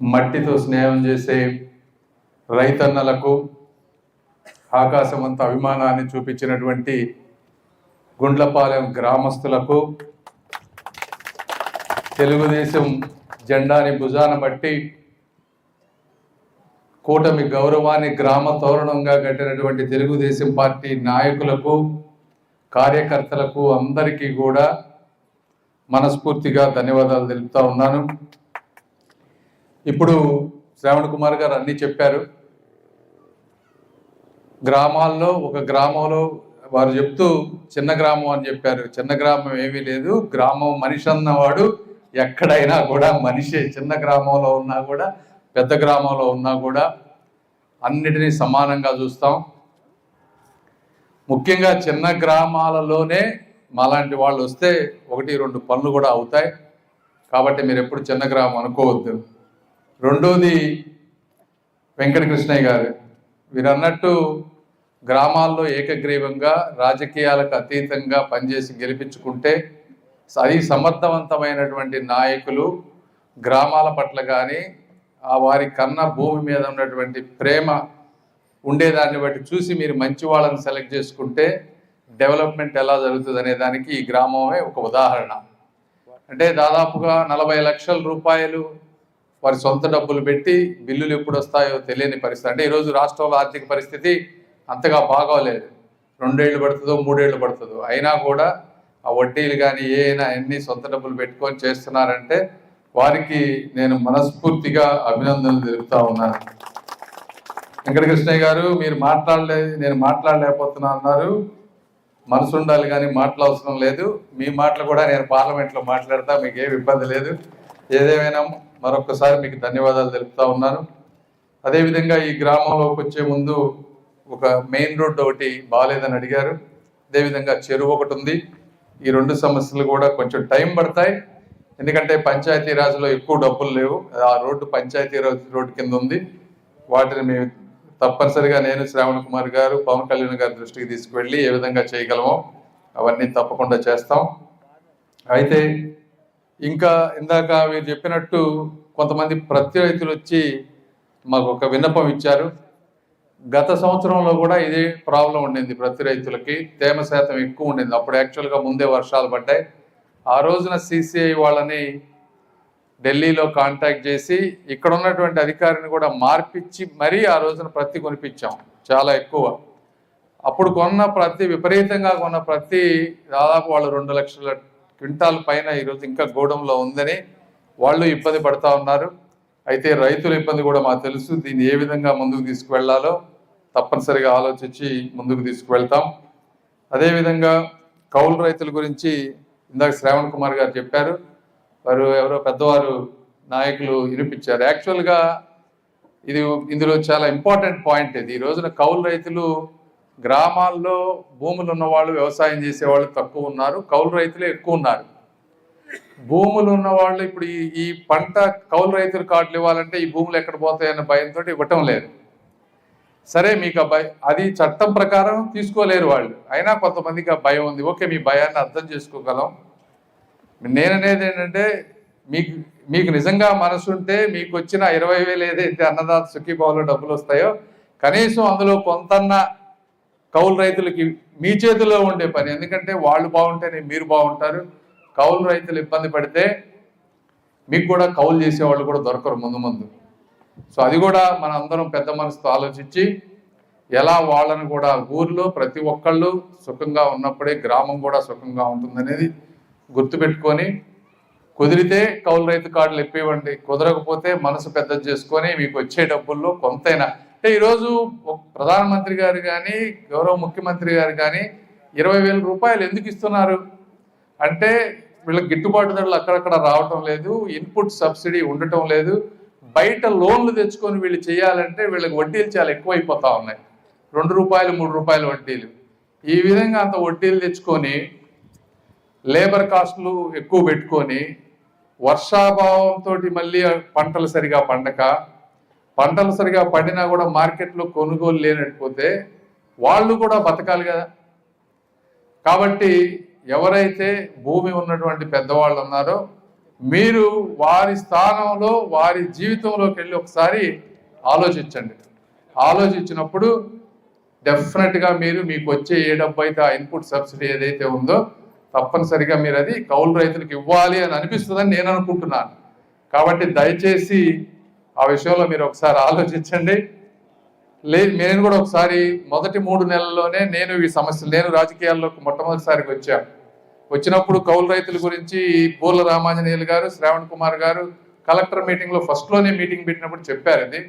మట్టితో స్నేహం చేసే రైతన్నలకు ఆకాశమంత అభిమానాన్ని చూపించినటువంటి గుండ్లపాలెం గ్రామస్తులకు తెలుగుదేశం జెండాని భుజాన బట్టి కూటమి గౌరవాన్ని గ్రామ తోరణంగా కట్టినటువంటి తెలుగుదేశం పార్టీ నాయకులకు కార్యకర్తలకు అందరికీ కూడా మనస్ఫూర్తిగా ధన్యవాదాలు తెలుపుతా ఉన్నాను. ఇప్పుడు శ్రావణ్ కుమార్ గారు అన్నీ చెప్పారు. గ్రామాల్లో ఒక గ్రామంలో వారు చెప్తూ చిన్న గ్రామం అని చెప్పారు. చిన్న గ్రామం ఏమీ లేదు. గ్రామం మనిషి అన్నవాడు ఎక్కడైనా కూడా మనిషే. చిన్న గ్రామంలో ఉన్నా కూడా పెద్ద గ్రామంలో ఉన్నా కూడా అన్నిటినీ సమానంగా చూస్తాం. ముఖ్యంగా చిన్న గ్రామాలలోనే మాలాంటి వాళ్ళు వస్తే ఒకటి రెండు పనులు కూడా అవుతాయి. కాబట్టి మీరు ఎప్పుడు చిన్న గ్రామం అనుకోవద్దు. రెండోది వెంకటకృష్ణయ్య గారు. వీరన్నట్టు గ్రామాల్లో ఏకగ్రీవంగా రాజకీయాలకు అతీతంగా పనిచేసి గెలిపించుకుంటే అది సమర్థవంతమైనటువంటి నాయకులు గ్రామాల పట్ల కానీ ఆ వారి కన్న భూమి మీద ఉన్నటువంటి ప్రేమ ఉండేదాన్ని బట్టి చూసి మీరు మంచి వాళ్ళని సెలెక్ట్ చేసుకుంటే డెవలప్మెంట్ ఎలా జరుగుతుంది అనే దానికి ఈ గ్రామమే ఒక ఉదాహరణ. అంటే దాదాపుగా నలభై లక్షల రూపాయలు వారి సొంత డబ్బులు పెట్టి బిల్లులు ఎప్పుడు వస్తాయో తెలియని పరిస్థితి. అంటే ఈరోజు రాష్ట్రంలో ఆర్థిక పరిస్థితి అంతగా బాగోలేదు. రెండేళ్ళు పడుతుందో మూడేళ్ళు పడుతుందో. అయినా కూడా ఆ వడ్డీలు కానీ ఏమైనా అన్ని సొంత డబ్బులు పెట్టుకొని చేస్తున్నారంటే వారికి నేను మనస్ఫూర్తిగా అభినందనలు తెలుపుతా ఉన్నాను వెంకటకృష్ణయ్య గారు మీరు మాట్లాడలే నేను మాట్లాడలేకపోతున్నా అన్నారు. మనసు ఉండాలి కానీ మాటలు అవసరం లేదు. మీ మాటలు కూడా నేను పార్లమెంట్లో మాట్లాడతా మీకు ఏమి ఇబ్బంది లేదు. ఏదేమైనా మరొకసారి మీకు ధన్యవాదాలు తెలుపుతా ఉన్నాను. అదేవిధంగా ఈ గ్రామంలోకి వచ్చే ముందు ఒక మెయిన్ రోడ్డు ఒకటి బాగాలేదని అడిగారు. అదేవిధంగా చెరువు ఒకటి ఉంది. ఈ రెండు సమస్యలు కూడా కొంచెం టైం పడతాయి. ఎందుకంటే పంచాయతీరాజ్లో ఎక్కువ డబ్బులు లేవు. ఆ రోడ్డు పంచాయతీరాజ్ రోడ్డు కింద ఉంది. వాటిని మేము తప్పనిసరిగా నేను శ్రావణ్ కుమార్ గారు పవన్ కళ్యాణ్ గారి దృష్టికి తీసుకువెళ్ళి ఏ విధంగా చేయగలమో అవన్నీ తప్పకుండా చేస్తాం. అయితే ఇంకా ఇందాక మీరు చెప్పినట్టు కొంతమంది ప్రతి రైతులు వచ్చి మాకు ఒక విన్నపం ఇచ్చారు. గత సంవత్సరంలో కూడా ఇదే ప్రాబ్లం ఉండింది ప్రతి రైతులకి. తేమ శాతం ఎక్కువ ఉండింది. అప్పుడు యాక్చువల్గా ముందే వర్షాలు పడ్డాయి. ఆ రోజున సిసిఐ వాళ్ళని ఢిల్లీలో కాంటాక్ట్ చేసి ఇక్కడ ఉన్నటువంటి అధికారిని కూడా మార్పిచ్చి మరీ ఆ రోజున ప్రతి కొనిపించాం. చాలా ఎక్కువ. అప్పుడు కొన్న ప్రతి విపరీతంగా కొన్న ప్రతి దాదాపు వాళ్ళు రెండు లక్షల క్వింటాల్ పైన ఈరోజు ఇంకా గోడంలో ఉందని వాళ్ళు ఇబ్బంది పడతా ఉన్నారు. అయితే రైతుల ఇబ్బంది కూడా మాకు తెలుసు. దీన్ని ఏ విధంగా ముందుకు తీసుకువెళ్ళాలో తప్పనిసరిగా ఆలోచించి ముందుకు తీసుకువెళ్తాం. అదేవిధంగా కౌలు రైతుల గురించి ఇందాక శ్రావణ్ కుమార్ గారు చెప్పారు. వారు ఎవరో పెద్దవారు నాయకులు వినిపించారు. యాక్చువల్గా ఇది ఇందులో చాలా ఇంపార్టెంట్ పాయింట్ ఇది. ఈ రోజున కౌలు రైతులు గ్రామాల్లో భూములు ఉన్నవాళ్ళు వ్యవసాయం చేసేవాళ్ళు తక్కువ ఉన్నారు కౌలు రైతులే ఎక్కువ ఉన్నారు. భూములు ఉన్న వాళ్ళు ఇప్పుడు ఈ ఈ పంట కౌలు రైతులు కార్డులు ఇవ్వాలంటే ఈ భూములు ఎక్కడ పోతాయన్న భయంతో ఇవ్వటం లేదు. సరే మీకు ఆ భయం అది చట్టం ప్రకారం తీసుకోలేరు వాళ్ళు. అయినా కొంతమందికి ఆ భయం ఉంది. ఓకే మీ భయాన్ని అర్థం చేసుకోగలం. నేననేది ఏంటంటే మీకు మీకు నిజంగా మనసు ఉంటే మీకు వచ్చిన ఇరవై వేలు ఏదైతే అన్నదాత సుఖీభావంలో డబ్బులు వస్తాయో కనీసం అందులో కొంతన్నా కౌలు రైతులకి మీ చేతిలో ఉండే పని. ఎందుకంటే వాళ్ళు బాగుంటేనే మీరు బాగుంటారు. కౌలు రైతులు ఇబ్బంది పడితే మీకు కూడా కౌలు చేసేవాళ్ళు కూడా దొరకరు ముందు ముందు. సో అది కూడా మన అందరం పెద్ద మనసుతో ఆలోచించి ఎలా వాళ్ళని కూడా ఊర్లో ప్రతి ఒక్కళ్ళు సుఖంగా ఉన్నప్పుడే గ్రామం కూడా సుఖంగా ఉంటుందనేది గుర్తుపెట్టుకొని కుదిరితే కౌలు రైతు కార్డులు ఇప్పివ్వండి. కుదరకపోతే మనసు పెద్ద చేసుకొని మీకు వచ్చే డబ్బుల్లో కొంతైనా అంటే ఈరోజు ప్రధానమంత్రి గారు కానీ గౌరవ ముఖ్యమంత్రి గారు కానీ ఇరవై వేల రూపాయలు ఎందుకు ఇస్తున్నారు? అంటే వీళ్ళకి గిట్టుబాటు ధరలు అక్కడక్కడ రావటం లేదు ఇన్పుట్ సబ్సిడీ ఉండటం లేదు. బయట లోన్లు తెచ్చుకొని వీళ్ళు చేయాలంటే వీళ్ళకి వడ్డీలు చాలా ఎక్కువైపోతా ఉన్నాయి. రెండు రూపాయలు మూడు రూపాయలు వడ్డీలు. ఈ విధంగా అంత వడ్డీలు తెచ్చుకొని లేబర్ కాస్ట్లు ఎక్కువ పెట్టుకొని వర్షాభావంతో మళ్ళీ పంటలు సరిగా పండక పంటలు సరిగా పండినా కూడా మార్కెట్లో కొనుగోలు లేనట్టుపోతే వాళ్ళు కూడా బతకాలి కదా. కాబట్టి ఎవరైతే భూమి ఉన్నటువంటి పెద్దవాళ్ళు ఉన్నారో మీరు వారి స్థానంలో వారి జీవితంలోకి వెళ్ళి ఒకసారి ఆలోచించండి. ఆలోచించినప్పుడు డెఫినెట్గా మీరు మీకు వచ్చే ఏ డబ్బు అయితే ఆ ఇన్పుట్ సబ్సిడీ ఏదైతే ఉందో తప్పనిసరిగా మీరు అది కౌలు రైతులకు ఇవ్వాలి అని అనిపిస్తుందని నేను అనుకుంటున్నాను. కాబట్టి దయచేసి ఆ విషయంలో మీరు ఒకసారి ఆలోచించండి. లే నేను కూడా ఒకసారి మొదటి మూడు నెలల్లోనే నేను ఈ సమస్యలు నేను రాజకీయాల్లోకి మొట్టమొదటిసారికి వచ్చాను వచ్చినప్పుడు కౌలు రైతుల గురించి బూర్ల రామాంజనేయులు గారు శ్రావణ్ కుమార్ గారు కలెక్టర్ మీటింగ్లో ఫస్ట్లోనే మీటింగ్ పెట్టినప్పుడు చెప్పారు ఇది.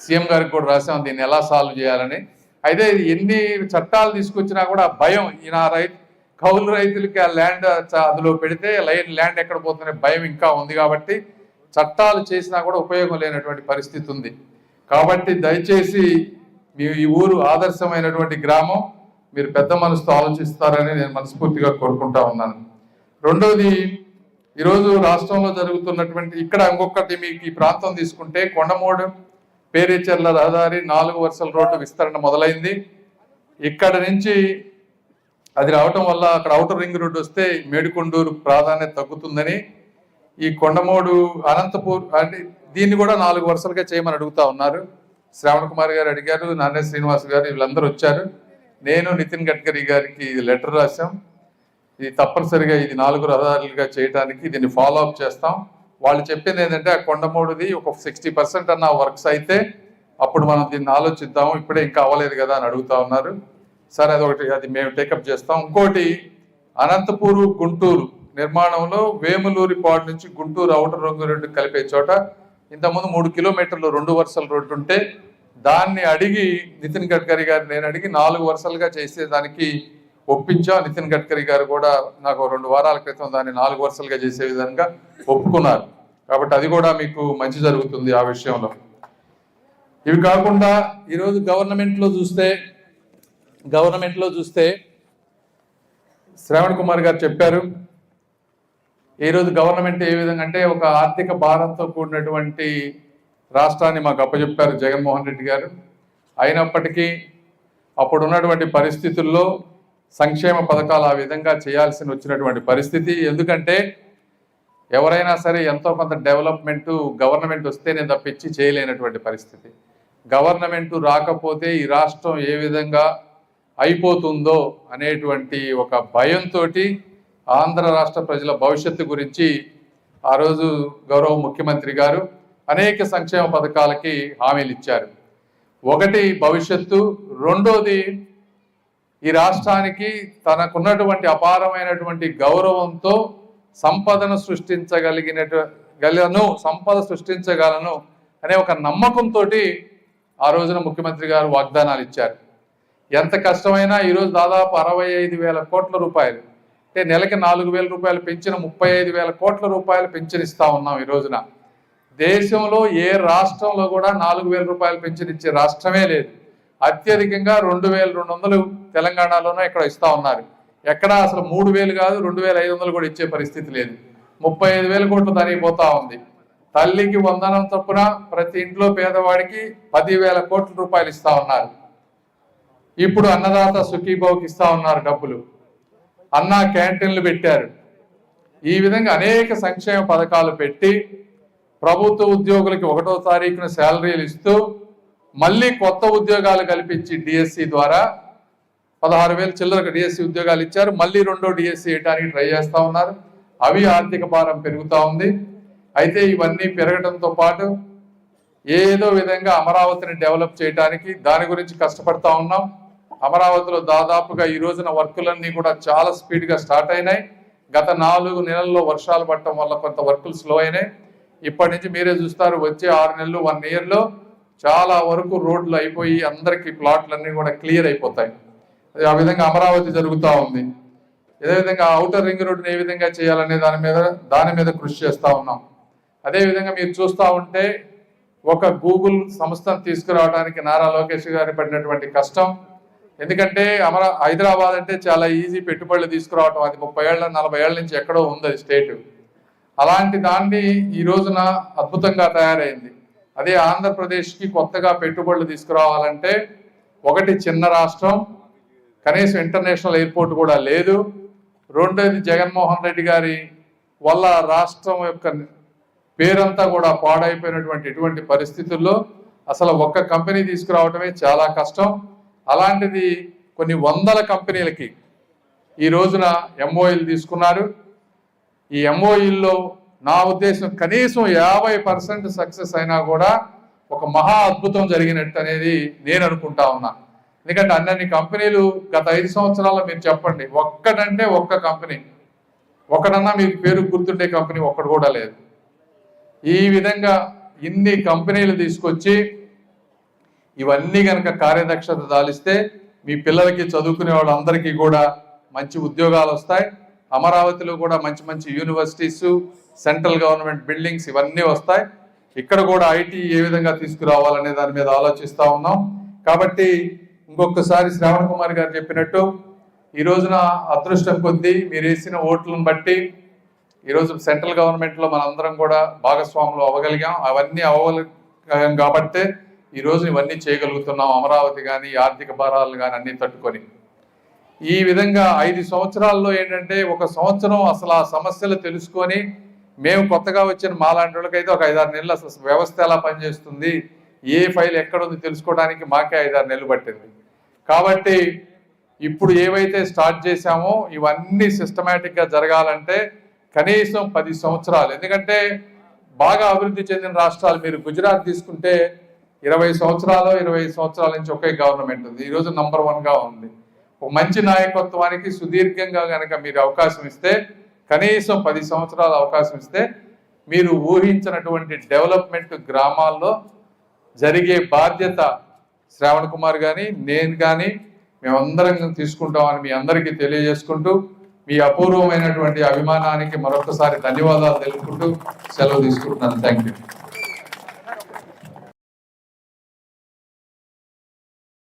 సీఎం గారికి కూడా రాసాం దీన్ని ఎలా సాల్వ్ చేయాలని. అయితే ఎన్ని చట్టాలు తీసుకొచ్చినా కూడా భయం ఈ నా రైతు కౌలు రైతులకి ఆ ల్యాండ్ అందులో పెడితే లైన్ ల్యాండ్ ఎక్కడ పోతుందనే భయం ఇంకా ఉంది కాబట్టి చట్టాలు చేసినా కూడా ఉపయోగం లేనటువంటి పరిస్థితి ఉంది. కాబట్టి దయచేసి మీ ఈ ఊరు ఆదర్శమైనటువంటి గ్రామం మీరు పెద్ద మనసుతో ఆలోచిస్తారని నేను మనస్ఫూర్తిగా కోరుకుంటా ఉన్నాను. రెండవది ఈరోజు రాష్ట్రంలో జరుగుతున్నటువంటి ఇక్కడ ఇంకొకటి మీకు ఈ ప్రాంతం తీసుకుంటే కొండమూడు పేరేచర్ల రహదారి నాలుగు వరుసల రోడ్డు విస్తరణ మొదలైంది. ఇక్కడ నుంచి అది రావటం వల్ల అక్కడ అవుటర్ రింగ్ రోడ్డు వస్తే మేడికొండూరు ప్రాధాన్యత తగ్గుతుందని ఈ కొండమోడు అనంతపూర్ అంటే దీన్ని కూడా నాలుగు వరుసలుగా చేయమని అడుగుతా ఉన్నారు. శ్రావణ్ కుమార్ గారు అడిగారు నాన్నే శ్రీనివాస్ గారు వీళ్ళందరూ వచ్చారు. నేను నితిన్ గడ్కరీ గారికి లెటర్ రాశాం. ఇది తప్పనిసరిగా ఇది నాలుగు రహదారులుగా చేయడానికి దీన్ని ఫాలో అప్ చేస్తాం. వాళ్ళు చెప్పింది ఏంటంటే ఆ కొండమూడిది ఒక సిక్స్టీ పర్సెంట్ అన్న వర్క్స్ అయితే అప్పుడు మనం దీన్ని ఆలోచిద్దాం ఇప్పుడే ఇంకా అవ్వలేదు కదా అని అడుగుతా ఉన్నారు. సరే అది ఒకటి అది మేము టేకప్ చేస్తాం. ఇంకోటి అనంతపూరు గుంటూరు నిర్మాణంలో వేములూరి పాడు నుంచి గుంటూరు అవుటర్ రంగు కలిపే చోట ఇంతకుముందు మూడు కిలోమీటర్లు రెండు వరుసల రోడ్డు ఉంటే దాన్ని అడిగి నితిన్ గడ్కరీ గారు నేను అడిగి నాలుగు వరుసలుగా చేసే దానికి ఒప్పించా. నితిన్ గడ్కరీ గారు కూడా నాకు రెండు వారాల క్రితం దాన్ని నాలుగు వరుసలుగా చేసే విధంగా ఒప్పుకున్నారు. కాబట్టి అది కూడా మీకు మంచి జరుగుతుంది ఆ విషయంలో. ఇవి కాకుండా ఈరోజు గవర్నమెంట్లో చూస్తే గవర్నమెంట్లో చూస్తే శ్రావణ్ కుమార్ గారు చెప్పారు ఈరోజు గవర్నమెంట్ ఏ విధంగా అంటే ఒక ఆర్థిక భారంతో కూడినటువంటి రాష్ట్రాన్ని మాకు అప్పచెప్పారు జగన్మోహన్ రెడ్డి గారు. అయినప్పటికీ అప్పుడు ఉన్నటువంటి పరిస్థితుల్లో సంక్షేమ పథకాలు ఆ విధంగా చేయాల్సి వచ్చినటువంటి పరిస్థితి. ఎందుకంటే ఎవరైనా సరే ఎంతో కొంత డెవలప్మెంట్ గవర్నమెంట్ వస్తేనే తప్పించి చేయలేనటువంటి పరిస్థితి. గవర్నమెంట్ రాకపోతే ఈ రాష్ట్రం ఏ విధంగా అయిపోతుందో అనేటువంటి ఒక భయంతో ఆంధ్ర రాష్ట్ర ప్రజల భవిష్యత్తు గురించి ఆ రోజు గౌరవ ముఖ్యమంత్రి గారు అనేక సంక్షేమ పథకాలకి హామీలు ఇచ్చారు. ఒకటి భవిష్యత్తు రెండోది ఈ రాష్ట్రానికి తనకున్నటువంటి అపారమైనటువంటి గౌరవంతో సంపదను సృష్టించగలిగిన గలను సంపద సృష్టించగలను అనే ఒక నమ్మకంతో ఆ రోజున ముఖ్యమంత్రి గారు వాగ్దానాలు ఇచ్చారు. ఎంత కష్టమైనా ఈరోజు దాదాపు అరవై ఐదు వేల కోట్ల రూపాయలు అంటే నెలకి నాలుగు వేల రూపాయలు పెంచిన ముప్పై ఐదు వేల కోట్ల రూపాయలు పెన్షన్ ఇస్తా ఉన్నాం ఈ రోజున. దేశంలో ఏ రాష్ట్రంలో కూడా నాలుగు వేల రూపాయలు పెన్షన్ ఇచ్చే రాష్ట్రమే లేదు. అత్యధికంగా రెండు వేల రెండు వందలు తెలంగాణలోనూ ఇక్కడ ఇస్తా ఉన్నారు. ఎక్కడ అసలు మూడు వేలు కాదు రెండు వేల ఐదు వందలు కూడా ఇచ్చే పరిస్థితి లేదు. ముప్పై ఐదు వేల కోట్లు తరిగిపోతా ఉంది. తల్లికి వందనం తప్పున ప్రతి ఇంట్లో పేదవాడికి పదివేల కోట్ల రూపాయలు ఇస్తా ఉన్నారు. ఇప్పుడు అన్నదాత సుఖీభావుకి ఇస్తా ఉన్నారు డబ్బులు. అన్న క్యాంటీన్లు పెట్టారు. ఈ విధంగా అనేక సంక్షేమ పథకాలు పెట్టి ప్రభుత్వ ఉద్యోగులకి ఒకటో తారీఖున శాలరీలు ఇస్తూ మళ్ళీ కొత్త ఉద్యోగాలు కల్పించి డిఎస్సి ద్వారా పదహారు వేలు చిల్లరకు డిఎస్సి ఉద్యోగాలు ఇచ్చారు. మళ్ళీ రెండో డిఎస్సి వేయడానికి ట్రై చేస్తూ ఉన్నారు. అవి ఆర్థిక భారం పెరుగుతూ ఉంది. అయితే ఇవన్నీ పెరగడంతో పాటు ఏదో విధంగా అమరావతిని డెవలప్ చేయడానికి దాని గురించి కష్టపడతా ఉన్నాం. అమరావతిలో దాదాపుగా ఈ రోజున వర్కులన్నీ కూడా చాలా స్పీడ్గా స్టార్ట్ అయినాయి. గత నాలుగు నెలల్లో వర్షాలు పడటం వల్ల కొంత వర్కులు స్లో అయినాయి. ఇప్పటి నుంచి మీరే చూస్తారు వచ్చే ఆరు నెలలు వన్ ఇయర్లో చాలా వరకు రోడ్లు అయిపోయి అందరికీ ప్లాట్లన్నీ కూడా క్లియర్ అయిపోతాయి. ఆ విధంగా అమరావతి జరుగుతూ ఉంది. అదేవిధంగా అవుటర్ రింగ్ రోడ్డుని ఏ విధంగా చేయాలనే దాని మీద దాని మీద కృషి చేస్తూ ఉన్నాం. అదేవిధంగా మీరు చూస్తూ ఉంటే ఒక గూగుల్ సంస్థను తీసుకురావడానికి నారా లోకేష్ గారి పడినటువంటి కష్టం ఎందుకంటే అమర హైదరాబాద్ అంటే చాలా ఈజీ పెట్టుబడులు తీసుకురావటం. అది ముప్పై ఏళ్ళ నలభై ఏళ్ళ నుంచి ఎక్కడో ఉంది అది స్టేట్. అలాంటి దాన్ని ఈ రోజున అద్భుతంగా తయారైంది. అదే ఆంధ్రప్రదేశ్కి కొత్తగా పెట్టుబడులు తీసుకురావాలంటే ఒకటి చిన్న రాష్ట్రం కనీసం ఇంటర్నేషనల్ ఎయిర్పోర్ట్ కూడా లేదు. రెండోది జగన్మోహన్ రెడ్డి గారి వల్ల రాష్ట్రం యొక్క పేరంతా కూడా పాడైపోయినటువంటి ఇటువంటి పరిస్థితుల్లో అసలు ఒక్క కంపెనీ తీసుకురావటమే చాలా కష్టం. అలాంటిది కొన్ని వందల కంపెనీలకి ఈ రోజున ఎంఓఈలు తీసుకున్నారు. ఈ ఎంఓఈల్లో నా ఉద్దేశం కనీసం యాభై పర్సెంట్ సక్సెస్ అయినా కూడా ఒక మహా అద్భుతం జరిగినట్టు అనేది నేను అనుకుంటా ఉన్నా. ఎందుకంటే అన్ని కంపెనీలు గత ఐదు సంవత్సరాల్లో మీరు చెప్పండి ఒక్కటంటే ఒక్క కంపెనీ. ఒకటన్నా మీకు పేరు గుర్తుండే కంపెనీ ఒక్కడు కూడా లేదు. ఈ విధంగా ఇన్ని కంపెనీలు తీసుకొచ్చి ఇవన్నీ కనుక కార్యదక్షత దాలిస్తే మీ పిల్లలకి చదువుకునే వాళ్ళందరికీ కూడా మంచి ఉద్యోగాలు వస్తాయి. అమరావతిలో కూడా మంచి మంచి యూనివర్సిటీస్ సెంట్రల్ గవర్నమెంట్ బిల్డింగ్స్ ఇవన్నీ వస్తాయి. ఇక్కడ కూడా ఐటీ ఏ విధంగా తీసుకురావాలనే దాని మీద ఆలోచిస్తూ ఉన్నాం. కాబట్టి ఇంకొకసారి శ్రావణ్ కుమార్ గారు చెప్పినట్టు ఈ రోజున అదృష్టం కొద్దీ మీరు వేసిన ఓట్లను బట్టి ఈరోజు సెంట్రల్ గవర్నమెంట్లో మనందరం కూడా భాగస్వాములు అవ్వగలిగాం. అవన్నీ అవ్వగలిగాం కాబట్టి ఈ రోజు ఇవన్నీ చేయగలుగుతున్నాం అమరావతి కానీ ఆర్థిక భారాలు కానీ అన్ని తట్టుకొని. ఈ విధంగా ఐదు సంవత్సరాల్లో ఏంటంటే ఒక సంవత్సరం అసలు ఆ సమస్యలు తెలుసుకొని మేము కొత్తగా వచ్చిన మాలాంటి వాళ్ళకైతే ఒక ఐదారు నెలలు అసలు వ్యవస్థ ఎలా పనిచేస్తుంది ఏ ఫైల్ ఎక్కడ ఉంది తెలుసుకోవడానికి మాకే ఐదారు నెలలు పట్టింది. కాబట్టి ఇప్పుడు ఏవైతే స్టార్ట్ చేశామో ఇవన్నీ సిస్టమేటిక్గా జరగాలంటే కనీసం పది సంవత్సరాలు. ఎందుకంటే బాగా అభివృద్ధి చెందిన రాష్ట్రాలు మీరు గుజరాత్ తీసుకుంటే ఇరవై సంవత్సరాలు ఇరవై సంవత్సరాల నుంచి ఒకే గవర్నమెంట్ ఉంది. ఈరోజు నంబర్ వన్గా ఉంది. ఒక మంచి నాయకత్వానికి సుదీర్ఘంగా కనుక మీరు అవకాశం ఇస్తే కనీసం పది సంవత్సరాల అవకాశం ఇస్తే మీరు ఊహించినటువంటి డెవలప్మెంట్ గ్రామాల్లో జరిగే బాధ్యత శ్రావణ్ కుమార్ కానీ నేను కానీ మేమందరం తీసుకుంటామని మీ అందరికీ తెలియజేసుకుంటూ మీ అపూర్వమైనటువంటి అభిమానానికి మరొకసారి ధన్యవాదాలు తెలుపుకుంటూ సెలవు తీసుకుంటున్నాను. Thank you